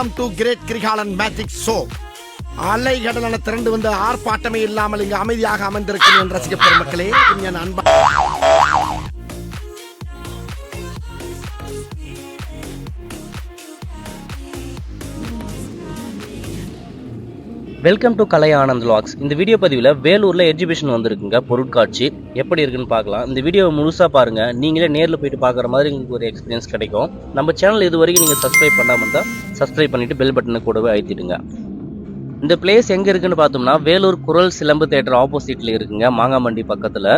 Welcome to great Kirikalan magic show அலை கடலான திரண்டு வந்து ஆர்ப்பாட்டமே இல்லாமல் இங்கு அமைதியாக அமர்ந்திருக்கும் ரசிக்க ரசிக பெருமக்களே. என் அன்பா welcome to Kalai Anand logs இந்த வீடியோ பதிவில் வேலூரில் எக்ஸிபிஷன் வந்திருக்குங்க பொருட்காட்சி. எப்படி இருக்குன்னு பார்க்கலாம். இந்த வீடியோவை முழுசாக பாருங்கள் நீங்களே நேரில் போயிட்டு பார்க்குற மாதிரி உங்களுக்கு ஒரு எக்ஸ்பீரியன்ஸ் கிடைக்கும். நம்ம சேனல் இது வரைக்கும் நீங்கள் சப்ஸ்கிரைப் பண்ணாமல் இருந்தால் சப்ஸ்கிரைப் பண்ணிவிட்டு பெல் பட்டனை கூடவே அழுத்திடுங்க. இந்த பிளேஸ் எங்கே இருக்குன்னு பார்த்தோம்னா வேலூர் குரல் சிலம்பு தேட்டர் ஆப்போசிட்டில் இருக்குங்க மாங்காமண்டி பக்கத்தில்.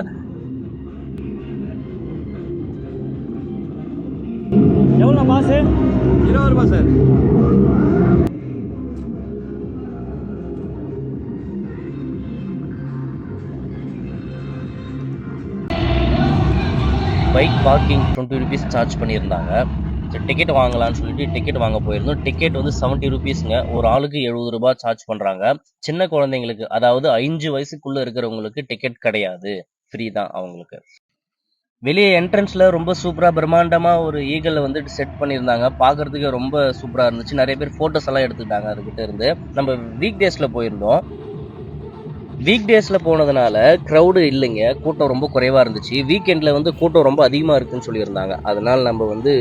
எவ்வளோ மாசு இருபது ரூபா sir. Bike parking twenty rupees charge பண்ணியிருந்தாங்க. டிக்கெட் வாங்கலாம்னு சொல்லிட்டு டிக்கெட் வாங்க போயிருந்தோம். டிக்கெட் வந்து செவன்ட்டி ருபீஸ்ங்க ஒரு ஆளுக்கு எழுபது ரூபாய் சார்ஜ் பண்ணுறாங்க சின்ன குழந்தைங்களுக்கு அதாவது அஞ்சு வயசுக்குள்ளே இருக்கிறவங்களுக்கு டிக்கெட் கிடையாது. ஃப்ரீ தான் அவங்களுக்கு. வெளியே என்ட்ரன்ஸில் ரொம்ப சூப்பராக பிரம்மாண்டமாக ஒரு ஈகலை வந்து செட் பண்ணியிருந்தாங்க. பார்க்குறதுக்கு ரொம்ப சூப்பராக இருந்துச்சு. நிறைய பேர் ஃபோட்டோஸ் எல்லாம் எடுத்துக்கிட்டாங்க அதுக்கிட்ட இருந்து. நம்ம வீக் டேஸில் போயிருந்தோம். வீக் டேஸில் போனதுனால க்ரௌடு இல்லைங்க. கூட்டம் ரொம்ப குறைவாக இருந்துச்சு. வீக்கெண்டில் வந்து கூட்டம் ரொம்ப அதிகமாக இருக்குன்னு சொல்லியிருந்தாங்க. அதனால் நம்ம வந்து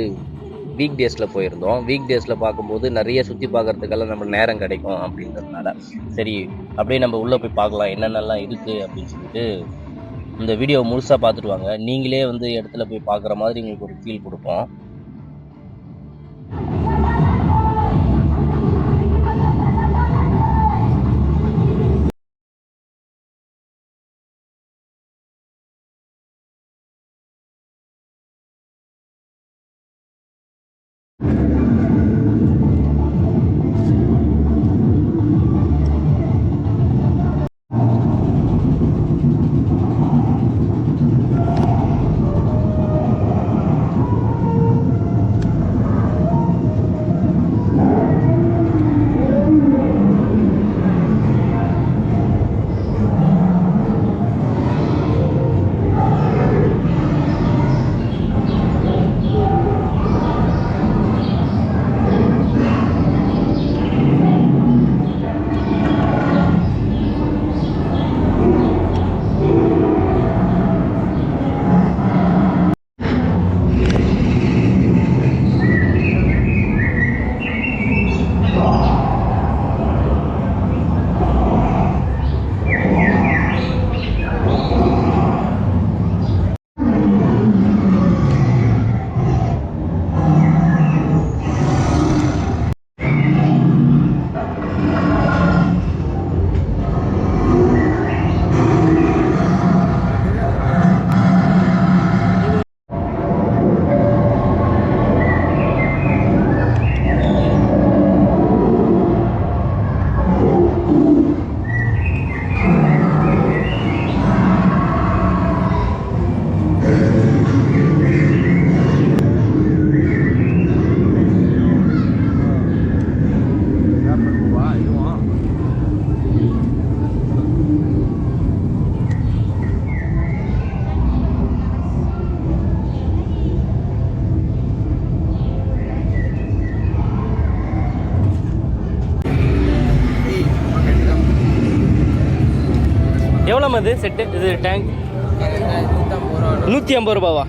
வீக் டேஸில் போயிருந்தோம். வீக் டேஸில் பார்க்கும்போது நிறைய சுற்றி பார்க்கறதுக்கெல்லாம் நம்ம நேரம் கிடைக்கும் அப்படின்றதுனால சரி அப்படியே நம்ம உள்ளே போய் பார்க்கலாம். என்னென்னலாம் இருக்குது அப்படின்னு சொல்லிட்டு இந்த வீடியோ முழுசாக பார்த்துட்டு வாங்க. நீங்களே வந்து இடத்துல போய் பார்க்குற மாதிரி உங்களுக்கு ஒரு ஃபீல் கொடுப்போம். you. எவ்வளோ அது செட்டு? இது டேங்க் நூற்றி ஐம்பது ரூபாவா?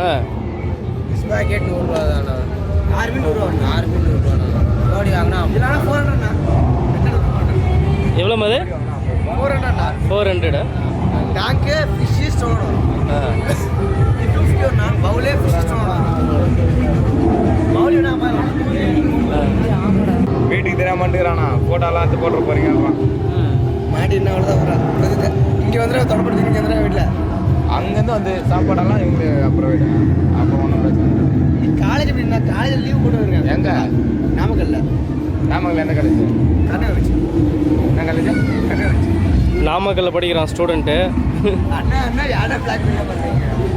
ஆ. பேக்கெட் நூறுரூவா தாண்ணா ஆர்மி நூறுரூவா. ஆர்மி ஃபோர் எவ்வளோ அது ஃபோர் ஹண்ட்ரட்ண்ணா ஃபோர் ஹண்ட்ரடா டாக்கு ஃபிஷ்ஷு ஸ்டோனும் டூ ஃபிஃப்டிண்ணா பவுலே ஃபிஷ் ஸ்டோன் பவுலினா வீட்டுக்கு தெரியாமட்டுக்கிறாண்ணா ஃபோட்டோலாம் எடுத்து போட்டுற போறீங்க மாட்டினா அவ்வளோதான் வரும் இங்கே வந்துடும் தொடப்படுத்தி இங்கே வந்துடும் வீட்டில் அங்கேருந்து வந்து சாப்பாடெல்லாம் எங்களுக்கு அப்புறம் விடு அப்போ ஒன்றும் பிரச்சனை இல்லை. காலேஜ் எப்படின்னா லீவ் போட்டு வருங்க எங்க? நாமக்கல்ல. நாமக்கல் என்ன காலேஜ் என்ன காலேஜ் நாமக்கல்ல படிக்கிறான் ஸ்டூடெண்ட்டு அண்ணா அண்ணா யாரை பிளாக் பண்ண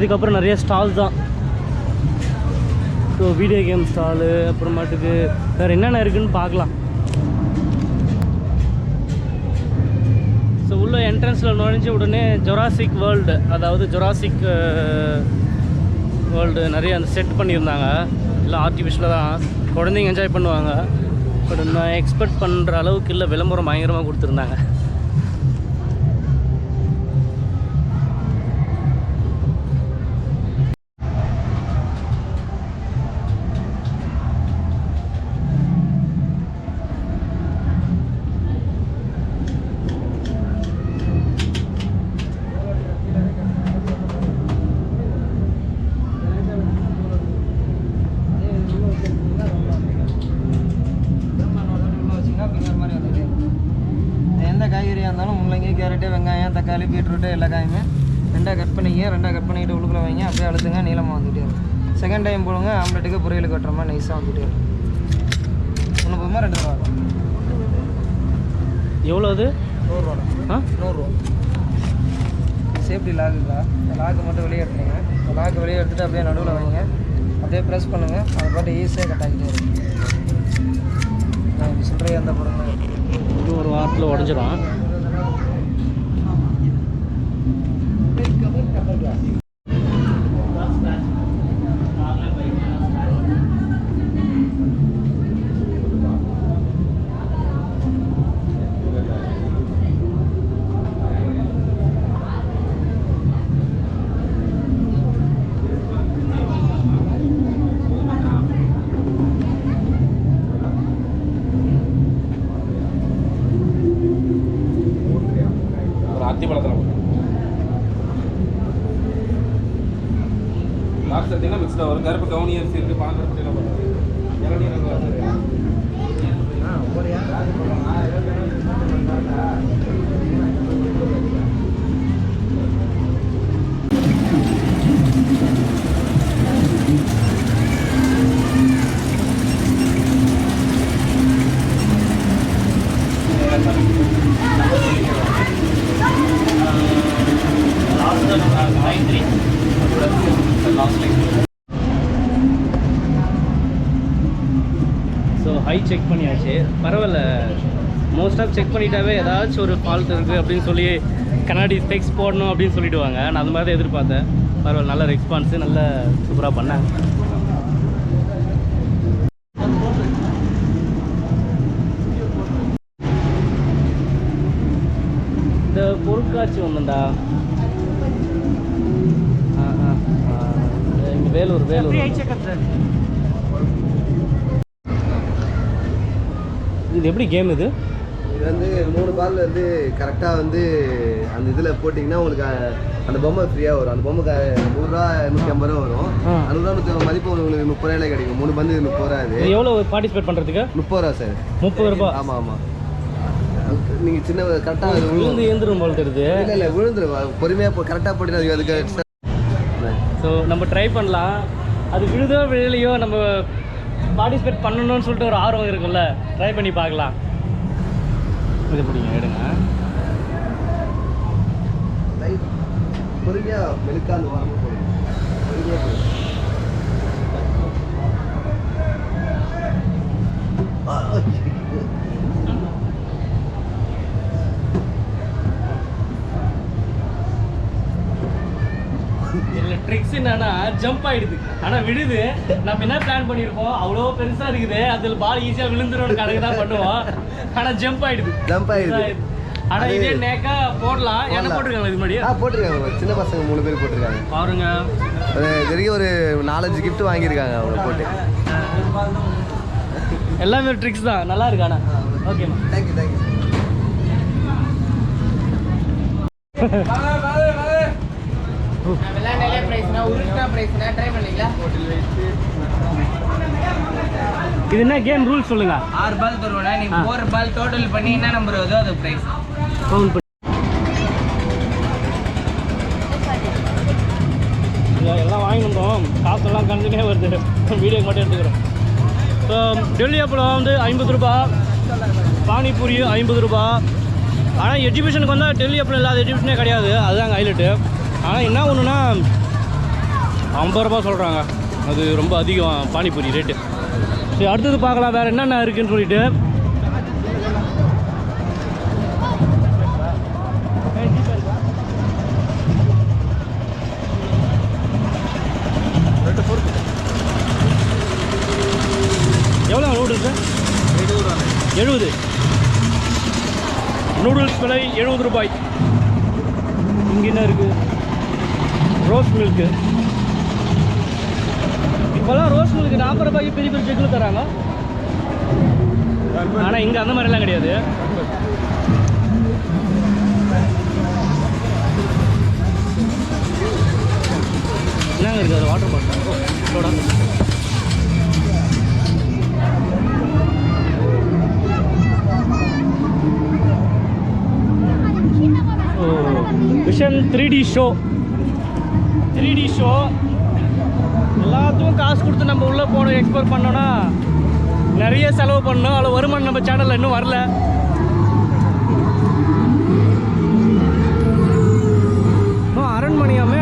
இதுக்கப்புறம் நிறைய ஸ்டால்ஸ் தான். ஸோ வீடியோ கேம் ஸ்டாலு அப்புறமாட்டுக்கு வேறு என்னென்ன இருக்குன்னு பார்க்கலாம். ஸோ உள்ளே என்ட்ரன்ஸில் நுழைஞ்ச உடனே ஜொராசிக் வேர்ல்டு அதாவது ஜொராசிக் வேர்ல்டு நிறைய அந்த செட் பண்ணியிருந்தாங்க. எல்லாம் ஆர்டிஃபிஷியலாக தான் குழந்தைங்க என்ஜாய் பண்ணுவாங்க. பட் நான் எக்ஸ்பெக்ட் பண்ணுற அளவுக்கு இல்லை விளம்பரம் பயங்கரமாக கொடுத்துருந்தாங்க. பீட்ரூட்டு எல்லா காயுமே ரெண்டாக கட் பண்ணிங்க ரெண்டாக கட் பண்ணிக்கிட்டு உள்ளுக்குள்ள வைங்க அப்படியே அழுத்துங்க நீளமாக வந்துகிட்டே இருக்கும். செகண்ட் டைம் போடுங்க ஆம்லெட்டுக்கு பொரியலுக்கு வெட்டுற மாதிரி நைஸாக வந்துகிட்டே இருக்கும். ஒன்று போகுமா ரெண்டு ரூபா எவ்வளோ அது? நூறுரூவா. ஆ? நூறுரூவா. சேஃப்டி லாக்குங்களா இந்த லாக்கு மட்டும் வெளியே எடுத்துங்க இந்த லாக்கு வெளியே எடுத்துட்டு அப்படியே நடுவில் வைங்க. அப்படியே ப்ரெஸ் பண்ணுங்கள் அது பாட்டு ஈஸியாக கட் ஆகிட்டே இருக்கும். சொல்கிறேன் எந்த படங்க இது ஒரு வாரத்தில் உடஞ்சிரும் ஒரு செக் பண்ணிட்டாவே ஏதாச்சும் ஒரு ஃபால்ட் இருக்குது அப்படின்னு சொல்லி கண்ணாடி ஸ்பெக்ஸ் போடணும் அப்படின்னு சொல்லிடுவாங்க. நான் அந்த மாதிரி தான் எதிர்பார்த்தேன். பரவாயில்ல நல்ல ரெஸ்பான்ஸு நல்ல சூப்பராக பண்ணாங்க இந்த பொருட்காட்சி ஒன்றுண்டா இங்கே வேலூர் வேலூர். இது எப்படி கேம் இது? இது வந்து மூணு பால்ல வந்து கரெக்டாக வந்து அந்த இதில் போட்டிங்கன்னா உங்களுக்கு அந்த பொம்மை ஃப்ரீயாக வரும். அந்த பொம்மை நூறுரூவா நூற்றி ஐம்பது ரூபா வரும். நூறுரூவா நூற்றி மதிப்பு உங்களுக்கு முப்பது ரூபாயில கிடைக்கும். மூணு பந்து முப்பது ரூபா அது. இது எவ்வளோ பார்ட்டிசிபேட் பண்ணுறதுக்கு முப்பது ரூபா சார். முப்பது ரூபாய் ஆமாம் ஆமாம் நீங்கள் சின்ன கரெக்டாக விழுந்து எழுந்துரும் போல் தெரியுது. இல்லை இல்லை விழுந்துரும். பொறுமையாக இப்போ கரெக்டாக போட்டு அதுக்கு ஸோ நம்ம ட்ரை பண்ணலாம். அது விழுதோ விழலையோ நம்ம பார்ட்டிசிபேட் பண்ணணும்னு சொல்லிட்டு ஒரு ஆர்வம் இருக்கும்ல. ட்ரை பண்ணி பார்க்கலாம். இது பிடிங்க எடுங்க. பொறுமையாக மெழுக்கா வாங்க வாரம் பொறுமையாக போடுங்க. இதில் ட்ரிக்ஸ் என்னன்னா ஜம்ப் ஆயிடுது. ஆனால் விழுது நம்ம என்ன பிளான் பண்ணியிருப்போம் அவ்வளோ பெருசாக இருக்குது. அதில் பால் ஈஸியாக விழுந்துரும் கணக்கு தான் பண்ணுவோம். ஆனால் ஜம்ப் ஆயிடுது. Jump ஆயிடுது. ஆனால் இதே நேக்கா போடலாம். என்ன. போட்டிருக்காங்க இது ஆ போட்டிருக்காங்க. சின்ன பசங்க மூணு பேர் போட்டிருக்காங்க. பாருங்க. வரைக்கும் ஒரு நாலஞ்சு gift வாங்கியிருக்காங்க அவங்க போட்டு. எல்லாமே ட்ரிக்ஸ் தான். நல்லா இருக்கு ஆனால் ஓகேம்மா தேங்க்யூ தேங்க்யூ விளையாண்டாலே ப்ரைஸ்னா உருட்டா ப்ரைஸ்னா ட்ரை பண்ணீங்களா இது என்ன கேம் ரூல்ஸ் சொல்லுங்க? ஆறு பால் தருவோம்னா நீ ஃபோர் பால் டோட்டல் பண்ணி என்ன நம்பர் வருதோ அது ப்ரைஸ் கவுண்ட் பண்ணி. எல்லாம் வாங்கி வந்தோம். காசெல்லாம் கண்டுனே வருது. வீடியோ மட்டும் எடுத்துக்கிறோம். ஸோ டெல்லி அப்பளம் வந்து ஐம்பது ரூபா பானிபூரி ஐம்பது ரூபா. ஆனால் எஜுகேஷனுக்கு வந்தால் டெல்லி அப்பளம் இல்லாத எஜுகேஷனே கிடையாது. அதுதான் ஹைலைட்டு ஆனால் என்ன ஒன்றுனா ஐம்பது ரூபா சொல்கிறாங்க அது ரொம்ப அதிகம் பானிபூரி ரேட்டு சரி அடுத்தது பார்க்கலாம். வேறு என்னென்ன இருக்குதுன்னு சொல்லிட்டு. எவ்வளோ நூடுல்ஸ் எழுபது. நூடுல்ஸ் விலை எழுபது ரூபாய். இங்கே என்ன இருக்குது ஆனால் இங்கே அந்த மாதிரிலாம் கிடையாது. என்னங்க இருக்குது அது வாட்டர் பாட்டில் ஓ vision three D show three D show எல்லாத்துக்கும் காசு கொடுத்து நம்ம உள்ளே போகணும் எக்ஸ்ப்ளோர் பண்ணோன்னா நிறைய செலவு பண்ணணும். அதில் வருமானம் நம்ம சேனலில் இன்னும் வரல. அரண்மனையாமே?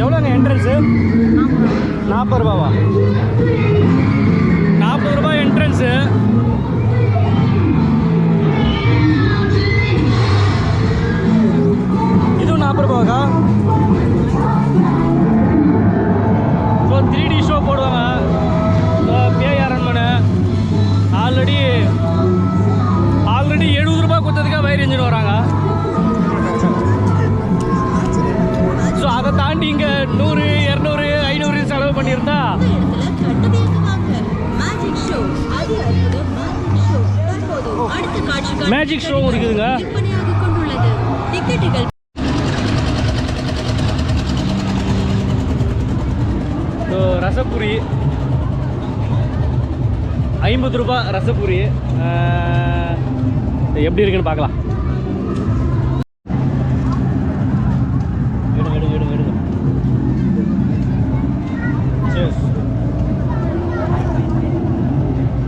எவ்வளோங்க என்ட்ரன்ஸு நாற்பது ரூபாவா நாற்பது ரூபாய் என்ட்ரன்ஸு மேஜிக் ஷோ இருக்குதுங்க ஸோ ரசபுரி. ஐம்பது ரூபாய் ரசபுரி. ஆஹ், எப்படி இருக்குன்னு பார்க்கலாம் எடுங்க எடுங்க எடுங்க எடுங்க Cheers.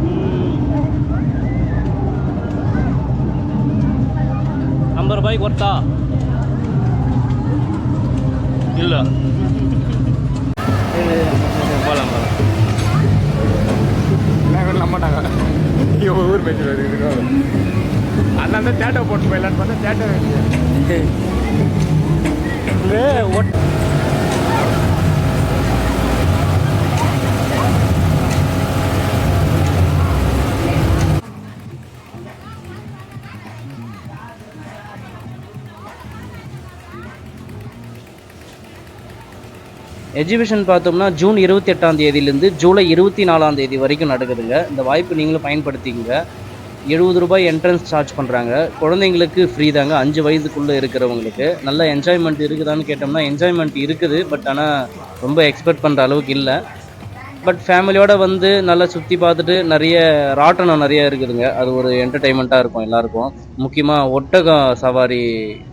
ம். ஐம்பது ரூபாய்க்கு ஒர்த்தா இல்லை. போகலாம் போகலாம் நாங்கள் நம்ப மாட்டாங்க இவங்க ஊர் பேச்சு வருது அண்ணன் தான் தேட்டை போட்டு போயிடலான்னு பார்த்தா தேட்டை இது எஜிபிஷன் பார்த்தோம்னா ஜூன் இருபத்தி எட்டாம் தேதியிலேருந்து ஜூலை இருபத்தி நாலாம் தேதி வரைக்கும் நடக்குதுங்க. இந்த வாய்ப்பு நீங்களும் பயன்படுத்திக்கங்க. எழுபது ரூபாய் என்ட்ரன்ஸ் சார்ஜ் பண்ணுறாங்க குழந்தைங்களுக்கு ஃப்ரீ தாங்க. அஞ்சு வயதுக்குள்ளே இருக்கிறவங்களுக்கு. நல்ல என்ஜாய்மெண்ட் இருக்குதான்னு கேட்டோம்னா என்ஜாய்மெண்ட் இருக்குது. பட் ஆனால் ரொம்ப எக்ஸ்பெக்ட் பண்ணுற அளவுக்கு இல்லை. பட் ஃபேமிலியோட வந்து நல்லா சுற்றி பார்த்துட்டு நிறைய ராட்டணம் நிறைய இருக்குதுங்க. அது ஒரு என்டர்டைன்மெண்ட்டாக இருக்கும் எல்லாருக்கும். முக்கியமாக ஒட்டகம் சவாரி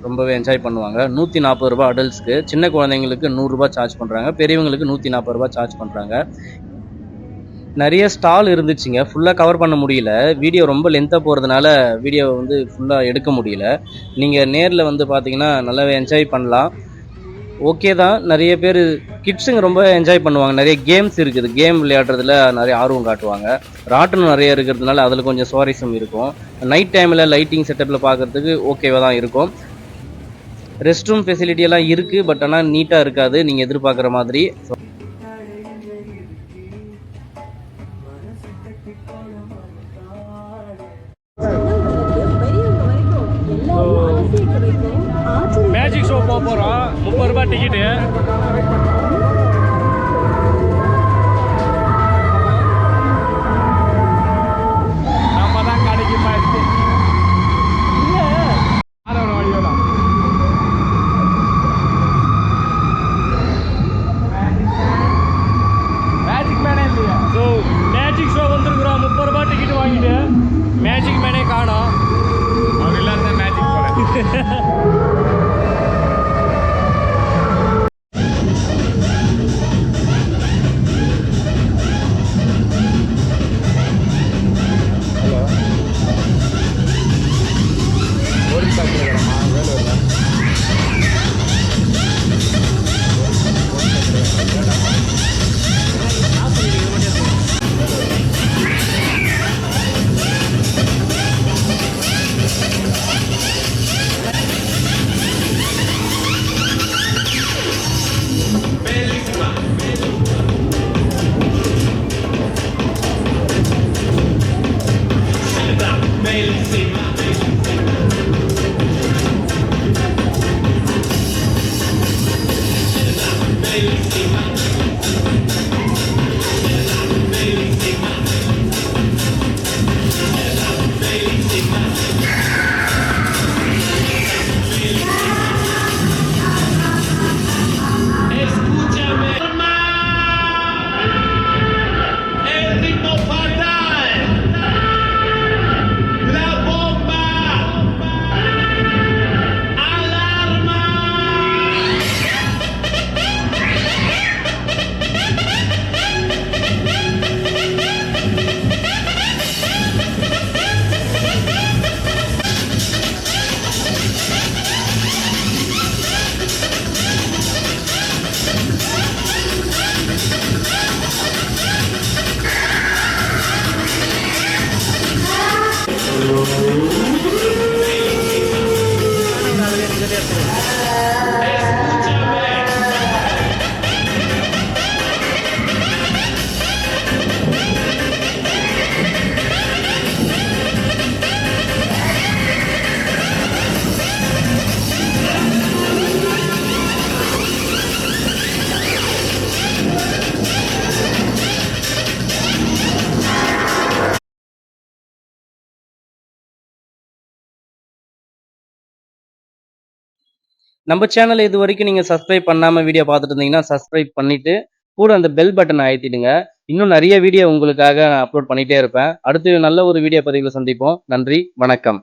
ரொம்பவே என்ஜாய் பண்ணுவாங்க. நூற்றி நாற்பது ரூபா அடல்ட்ஸ்க்கு சின்ன குழந்தைங்களுக்கு நூறுரூபா சார்ஜ் பண்ணுறாங்க பெரியவங்களுக்கு நூற்றி நாற்பது ரூபா சார்ஜ் பண்ணுறாங்க நிறைய ஸ்டால் இருந்துச்சுங்க. ஃபுல்லாக கவர் பண்ண முடியல. வீடியோ ரொம்ப லென்த்தாக போகிறதுனால வீடியோ வந்து ஃபுல்லாக எடுக்க முடியல. நீங்கள் நேரில் வந்து பார்த்தீங்கன்னா நல்லாவே என்ஜாய் பண்ணலாம். ஓகே தான். நிறைய பேர் கிட்ஸுங்க ரொம்ப என்ஜாய் பண்ணுவாங்க. நிறைய கேம்ஸ் இருக்குது. கேம் விளையாடுறதுல நிறைய ஆர்வம் காட்டுவாங்க. ராட்டனம் நிறைய இருக்கிறதுனால அதில் கொஞ்சம் சுவாரஸ்யம் இருக்கும். நைட் டைமில் லைட்டிங் செட்டப்பில் பார்க்குறதுக்கு ஓகேவாக தான் இருக்கும். ரெஸ்ட் ரூம் ஃபெசிலிட்டி எல்லாம் இருக்குது பட் ஆனால் நீட்டாக இருக்காது. நீங்கள் எதிர்பார்க்குற மாதிரி. பெரியவங்க வரைக்கும் எல்லாரும் போக போகிறோம் முப்பது ரூபாய் டிக்கெட்டு நம்ம சேனல் இது வரைக்கும் நீங்கள் சப்ஸ்கிரைப் பண்ணாமல் வீடியோ பார்த்துட்டு இருந்தீங்கன்னா சப்ஸ்கிரைப் பண்ணிட்டு கூட அந்த பெல் பட்டனை அழுத்திடுங்க. இன்னும் நிறைய வீடியோ உங்களுக்காக நான் அப்லோட் பண்ணிகிட்டே இருப்பேன். அடுத்து நல்ல ஒரு வீடியோ பதிவில் சந்திப்போம். நன்றி வணக்கம்.